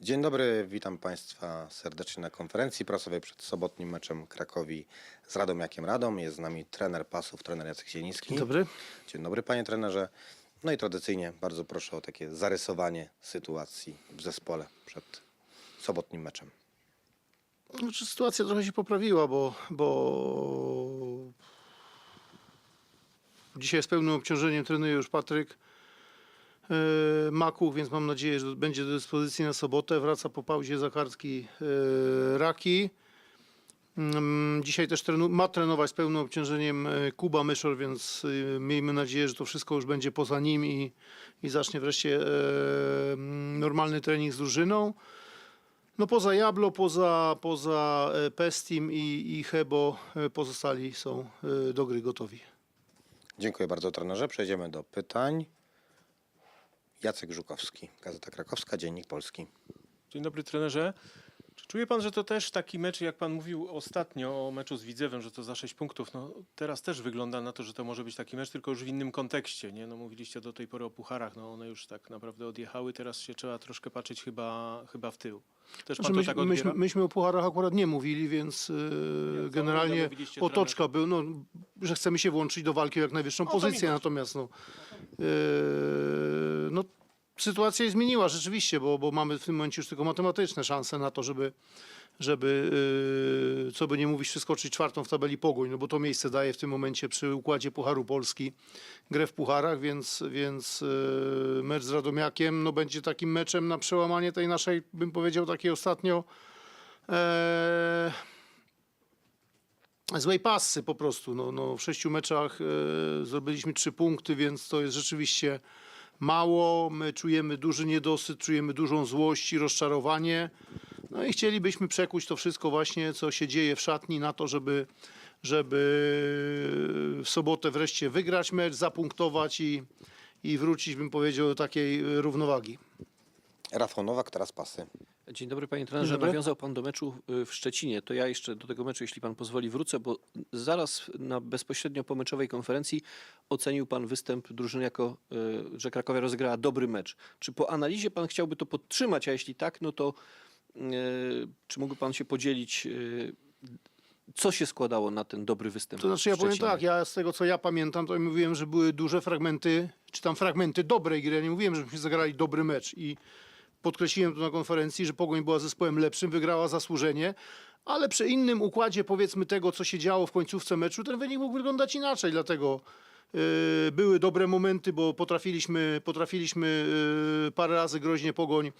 Dzień dobry, witam Państwa serdecznie na konferencji prasowej przed sobotnim meczem Krakowi z Radomiakiem Radom. Jest z nami trener pasów, trener Jacek Zieliński. Dzień dobry. Dzień dobry panie trenerze. No i tradycyjnie bardzo proszę o takie zarysowanie sytuacji w zespole przed sobotnim meczem. Znaczy, sytuacja trochę się poprawiła, bo, bo dzisiaj z pełnym obciążeniem trenuje już Patryk e, Makuch, więc mam nadzieję, że będzie do dyspozycji na sobotę. Wraca po pauzie Zacharski e, Raki. Mm, Dzisiaj też trenu, ma trenować z pełnym obciążeniem e, Kuba Myszor, więc miejmy nadzieję, że to wszystko już będzie poza nim i, i zacznie wreszcie normalny trening z drużyną. No poza Jablo, poza, poza Pestim i, i Hebo pozostali są do gry gotowi. Dziękuję bardzo trenerze. Przejdziemy do pytań. Jacek Żukowski, Gazeta Krakowska, Dziennik Polski. Dzień dobry trenerze. Czuje pan, że to też taki mecz, jak pan mówił ostatnio o meczu z Widzewem, że to za 6 punktów, no teraz też wygląda na to, że to może być taki mecz, tylko już w innym kontekście, nie? No mówiliście do tej pory o pucharach, no one już tak naprawdę odjechały, teraz się trzeba troszkę patrzeć chyba, chyba w tył. Też pan Znaczy, to myśmy, tak myśmy, odbiera? myśmy o pucharach akurat nie mówili, więc e, generalnie mówiliście otoczka był, no, że chcemy się włączyć do walki o jak najwyższą to mi pozycję, natomiast no, e, no, sytuacja się zmieniła rzeczywiście, bo, bo mamy w tym momencie już tylko matematyczne szanse na to, żeby, żeby e, co by nie mówić, przeskoczyć czwartą w tabeli Pogoń, no bo to miejsce daje w tym momencie przy układzie Pucharu Polski grę w pucharach, więc, więc e, mecz z Radomiakiem no, będzie takim meczem na przełamanie tej naszej, bym powiedział, takiej ostatnio e, złej passy po prostu. No, no, w sześciu meczach e, zrobiliśmy trzy punkty, więc to jest rzeczywiście mało. My czujemy duży niedosyt, czujemy dużą złość i rozczarowanie. No i chcielibyśmy przekuć to wszystko właśnie, co się dzieje w szatni na to, żeby, żeby w sobotę wreszcie wygrać mecz, zapunktować i, i wrócić, bym powiedział, do takiej równowagi. Rafał Nowak, teraz pasy. Dzień dobry panie trenerze. dobry. Nawiązał pan do meczu w Szczecinie. To ja jeszcze do tego meczu, jeśli pan pozwoli, wrócę, bo zaraz na bezpośrednio po meczowej konferencji ocenił pan występ drużyny jako, y, że Krakowia rozegrała dobry mecz. Czy po analizie pan chciałby to podtrzymać, a jeśli tak, no to y, czy mógłby pan się podzielić, y, co się składało na ten dobry występ? To znaczy ja w powiem tak, ja z tego co ja pamiętam, to mówiłem, że były duże fragmenty, czy tam fragmenty dobrej gry. Ja nie mówiłem, żeśmy zagrali dobry mecz i podkreśliłem to na konferencji, że Pogoń była zespołem lepszym, wygrała zasłużenie, ale przy innym układzie powiedzmy tego, co się działo w końcówce meczu, ten wynik mógł wyglądać inaczej, dlatego yy, były dobre momenty, bo potrafiliśmy, potrafiliśmy yy, parę razy groźnie Pogoń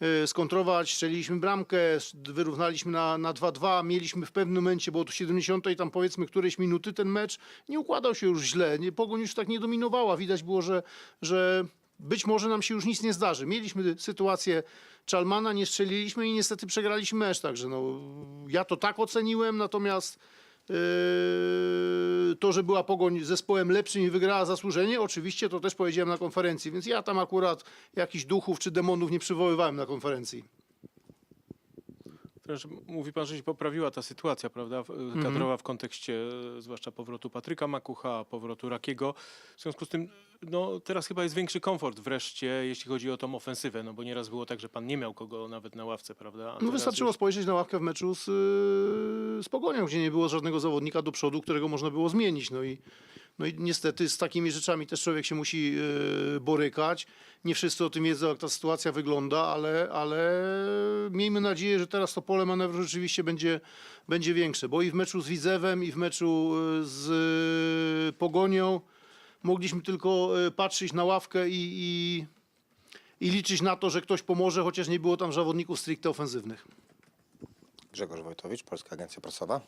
e, skontrować, strzeliliśmy bramkę, wyrównaliśmy na, na 2-2, mieliśmy w pewnym momencie, bo to 70 i tam powiedzmy któreś minuty ten mecz nie układał się już źle, nie, Pogoń już tak nie dominowała, widać było, że, że być może nam się już nic nie zdarzy. Mieliśmy sytuację Czalmana, nie strzeliliśmy i niestety przegraliśmy mecz, także no, ja to tak oceniłem, natomiast Yy, to, że była Pogoń zespołem lepszym i wygrała zasłużenie, oczywiście to też powiedziałem na konferencji, więc ja tam akurat jakichś duchów czy demonów nie przywoływałem na konferencji. Mówi pan, że się poprawiła ta sytuacja, prawda, w- Mhm. kadrowa w kontekście e, zwłaszcza powrotu Patryka Makucha, powrotu Rakiego. W związku z tym, no teraz chyba jest większy komfort wreszcie, jeśli chodzi o tą ofensywę, no bo nieraz było tak, że pan nie miał kogo nawet na ławce, prawda? No wystarczyło już- spojrzeć na ławkę w meczu z, yy, z Pogonią, gdzie nie było żadnego zawodnika do przodu, którego można było zmienić. No i, no i niestety z takimi rzeczami też człowiek się musi yy, borykać. Nie wszyscy o tym wiedzą, jak ta sytuacja wygląda, ale, ale miejmy nadzieję, że teraz to pole manewru rzeczywiście będzie, będzie większe, bo i w meczu z Widzewem, i w meczu yy, z yy, Pogonią mogliśmy tylko patrzeć na ławkę i, i, i liczyć na to, że ktoś pomoże, chociaż nie było tam zawodników stricte ofensywnych. Grzegorz Wojtowicz, Polska Agencja Prasowa.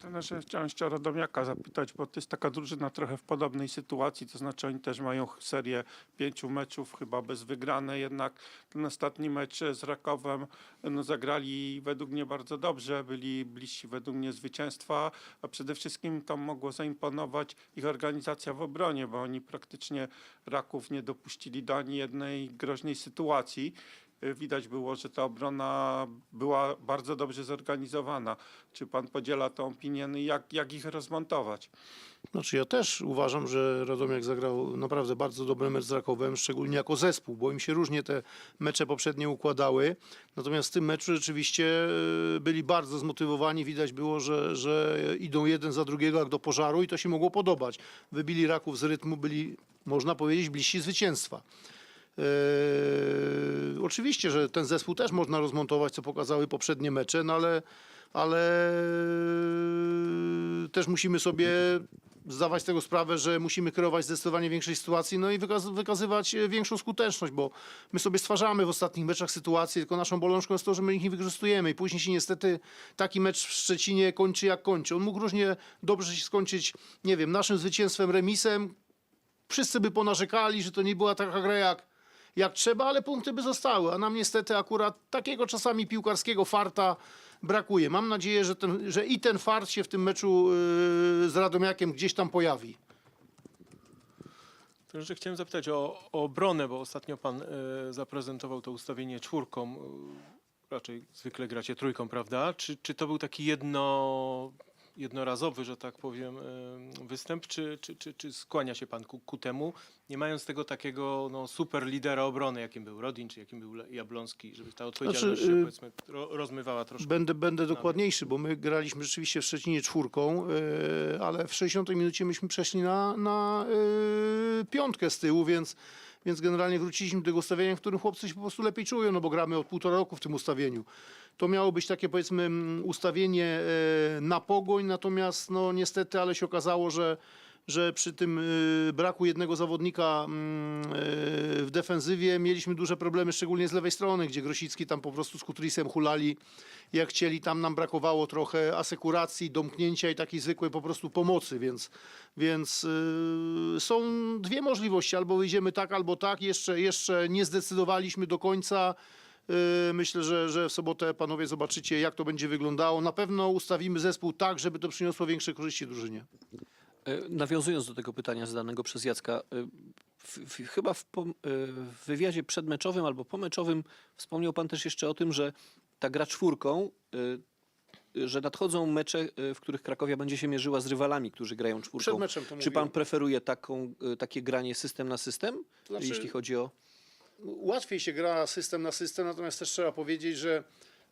Trenerze, chciałem o Radomiaka zapytać, bo to jest taka drużyna trochę w podobnej sytuacji, to znaczy oni też mają serię pięciu meczów, chyba bez wygranej, jednak ten ostatni mecz z Rakowem no, zagrali według mnie bardzo dobrze, byli bliżsi według mnie zwycięstwa, a przede wszystkim tam mogło zaimponować ich organizacja w obronie, bo oni praktycznie Raków nie dopuścili do ani jednej groźnej sytuacji widać było, że ta obrona była bardzo dobrze zorganizowana. Czy pan podziela tę opinię no i jak, jak ich rozmontować? Znaczy ja też uważam, że Radomiak zagrał naprawdę bardzo dobry mecz z Rakowem, szczególnie jako zespół, bo im się różnie te mecze poprzednie układały. Natomiast w tym meczu rzeczywiście e, byli bardzo zmotywowani. Widać było, że, że idą jeden za drugiego jak do pożaru i to się mogło podobać. Wybili Raków z rytmu, byli, można powiedzieć, bliżsi zwycięstwa. Eee, oczywiście, że ten zespół też można rozmontować, co pokazały poprzednie mecze, no ale, ale też musimy sobie zdawać tego sprawę, że musimy kierować zdecydowanie większej sytuacji, no i wykaz- wykazywać e, większą skuteczność, bo my sobie stwarzamy w ostatnich meczach sytuacje, tylko naszą bolączką jest to, że my ich nie wykorzystujemy i później się niestety taki mecz w Szczecinie kończy jak kończy. On mógł różnie dobrze się skończyć, nie wiem, naszym zwycięstwem, remisem, wszyscy by ponarzekali, że to nie była taka gra jak, jak trzeba, ale punkty by zostały. A nam niestety akurat takiego czasami piłkarskiego farta brakuje. Mam nadzieję, że, ten, że i ten fart się w tym meczu yy, z Radomiakiem gdzieś tam pojawi. To jeszcze chciałem zapytać o, o obronę, bo ostatnio pan e, zaprezentował to ustawienie czwórką. e, Raczej zwykle gracie trójką, prawda? Czy, czy to był taki jedno, jednorazowy, że tak powiem, występ, czy, czy, czy, czy skłania się pan ku, ku temu, nie mając tego takiego no, super lidera obrony, jakim był Rodin, czy jakim był Jablonski, żeby ta odpowiedzialność Znaczy, się y, powiedzmy ro, rozmywała troszkę? Będę, będę dokładniejszy, bo my graliśmy rzeczywiście w Szczecinie czwórką, yy, ale w 60 minucie myśmy przeszli na, na yy, piątkę z tyłu, więc, więc generalnie wróciliśmy do tego ustawienia, w którym chłopcy się po prostu lepiej czują, no bo gramy od półtora roku w tym ustawieniu. To miało być takie powiedzmy mm, ustawienie e, na pogoń, natomiast no niestety, ale się okazało, że że przy tym y, braku jednego zawodnika mm, y, w defensywie mieliśmy duże problemy, szczególnie z lewej strony, gdzie Grosicki tam po prostu z Kutrisem hulali jak chcieli. Tam nam brakowało trochę asekuracji, domknięcia i takiej zwykłej po prostu pomocy, więc, więc są dwie możliwości. Albo wyjdziemy tak, albo tak. Jeszcze, jeszcze nie zdecydowaliśmy do końca. Y, Myślę, że, że w sobotę panowie zobaczycie, jak to będzie wyglądało. Na pewno ustawimy zespół tak, żeby to przyniosło większe korzyści drużynie. E, Nawiązując do tego pytania zadanego przez Jacka, e, w, w, chyba w, e, w wywiadzie przedmeczowym albo pomeczowym wspomniał Pan też jeszcze o tym, że ta gra czwórką, że nadchodzą mecze, w których Krakowia będzie się mierzyła z rywalami, którzy grają czwórką. Przed meczem to Czy mówiłem. Pan preferuje taką, takie granie system na system, To znaczy- jeśli chodzi o... łatwiej się gra system na system, natomiast też trzeba powiedzieć, że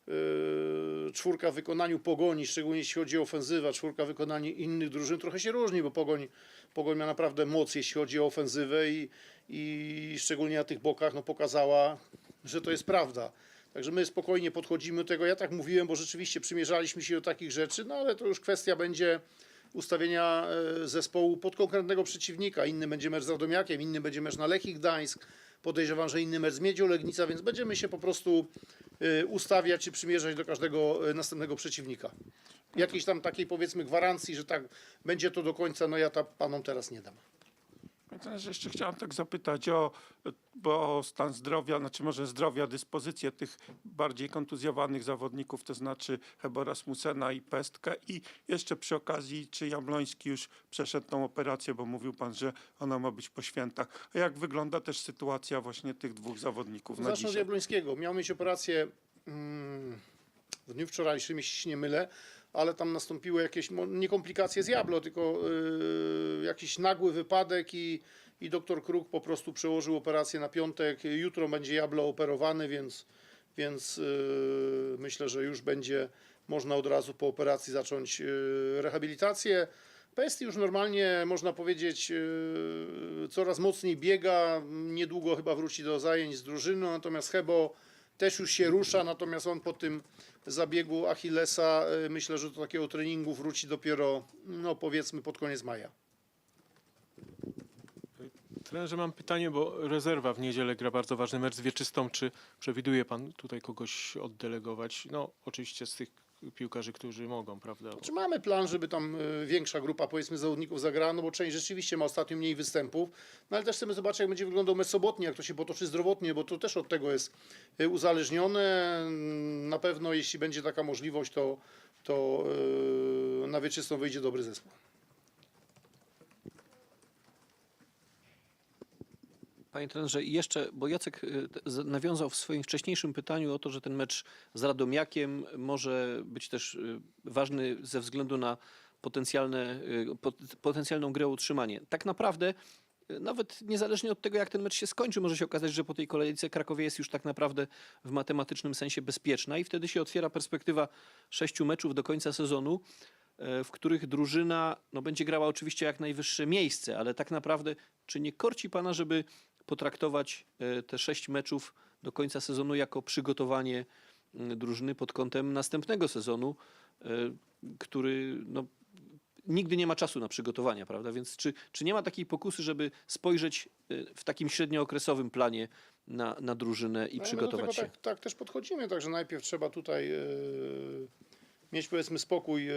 yy, czwórka w wykonaniu pogoni, szczególnie jeśli chodzi o ofensywę, czwórka w wykonaniu innych drużyn trochę się różni, bo pogoń, pogoń ma naprawdę moc, jeśli chodzi o ofensywę i, i szczególnie na tych bokach no, pokazała, że to jest prawda. Także my spokojnie podchodzimy do tego. Ja tak mówiłem, bo rzeczywiście przymierzaliśmy się do takich rzeczy, no ale to już kwestia będzie ustawienia e, zespołu pod konkretnego przeciwnika. Inny będzie mecz z Radomiakiem, inny będzie mecz na Lechii Gdańsk. Podejrzewam, że inny mecz z Miedzią Legnica, więc będziemy się po prostu e, ustawiać czy przymierzać do każdego e, następnego przeciwnika. Jakiejś tam takiej powiedzmy gwarancji, że tak będzie to do końca, no ja ta panom teraz nie dam. Teraz jeszcze chciałem tak zapytać o, bo o stan zdrowia, znaczy może zdrowia, dyspozycję tych bardziej kontuzjowanych zawodników, to znaczy Hebo Rasmusena i Pestkę i jeszcze przy okazji, czy Jabloński już przeszedł tą operację, bo mówił pan, że ona ma być po świętach. A jak wygląda też sytuacja właśnie tych dwóch zawodników na Zacznę od? Jablońskiego. Miał mieć operację mm, w dniu wczorajszym, jeśli się nie mylę, ale tam nastąpiły jakieś, nie komplikacje z Jablo, tylko yy, jakiś nagły wypadek i, i doktor Kruk po prostu przełożył operację na piątek. Jutro będzie Jablo operowany, więc, więc yy, myślę, że już będzie można od razu po operacji zacząć yy, rehabilitację. Pesti już normalnie, można powiedzieć, yy, coraz mocniej biega. Niedługo chyba wróci do zajęć z drużyną, natomiast Hebo też już się rusza, natomiast on po tym zabiegu Achillesa yy, myślę, że do takiego treningu wróci dopiero, no powiedzmy, pod koniec maja. Trenerze, mam pytanie, bo rezerwa w niedzielę gra bardzo ważny mecz z Wieczystą. Czy przewiduje pan tutaj kogoś oddelegować? No, oczywiście z tych piłkarzy, którzy mogą, prawda? Czy mamy plan, żeby tam y, większa grupa, powiedzmy, zawodników zagrała, no bo część rzeczywiście ma ostatnio mniej występów, no ale też chcemy zobaczyć, jak będzie wyglądał mecz sobotni, jak to się potoczy zdrowotnie, bo to też od tego jest y, uzależnione. Mm, Na pewno, jeśli będzie taka możliwość, to, to y, na wieczystą wyjdzie dobry zespół. Panie trenerze, jeszcze, bo Jacek y, nawiązał w swoim wcześniejszym pytaniu o to, że ten mecz z Radomiakiem może być też y, ważny ze względu na potencjalne, y, pot- potencjalną grę utrzymanie. Tak naprawdę nawet niezależnie od tego, jak ten mecz się skończy, może się okazać, że po tej kolejce Krakowie jest już tak naprawdę w matematycznym sensie bezpieczna i wtedy się otwiera perspektywa sześciu meczów do końca sezonu, e, w których drużyna no, będzie grała oczywiście jak najwyższe miejsce, ale tak naprawdę czy nie korci pana, żeby potraktować e, te sześć meczów do końca sezonu jako przygotowanie m, drużyny pod kątem następnego sezonu, e, który no, nigdy nie ma czasu na przygotowania, prawda? Więc czy, czy nie ma takiej pokusy, żeby spojrzeć e, w takim średniookresowym planie na, na drużynę i No, my przygotować się? Tak, tak też podchodzimy, także najpierw trzeba tutaj e, mieć powiedzmy spokój e,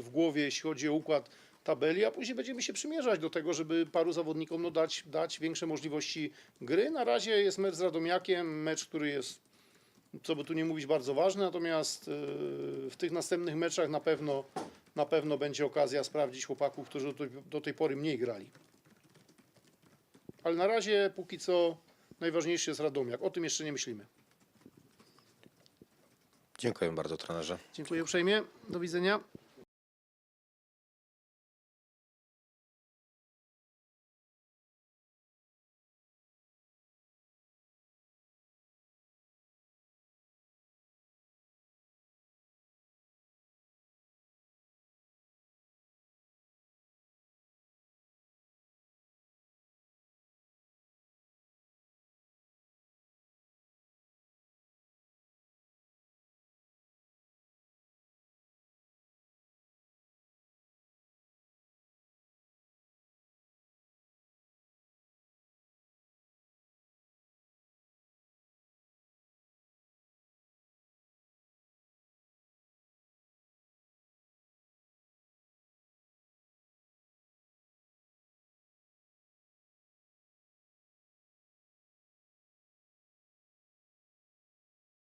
w głowie, jeśli chodzi o układ tabeli, a później będziemy się przymierzać do tego, żeby paru zawodnikom no, dać, dać większe możliwości gry. Na razie jest mecz z Radomiakiem, mecz, który jest, co by tu nie mówić, bardzo ważny, natomiast e, w tych następnych meczach na pewno, na pewno będzie okazja sprawdzić chłopaków, którzy do tej, do tej pory mniej grali. Ale na razie póki co najważniejszy jest Radomiak. O tym jeszcze nie myślimy. Dziękuję bardzo trenerze. Dziękuję uprzejmie. Do widzenia.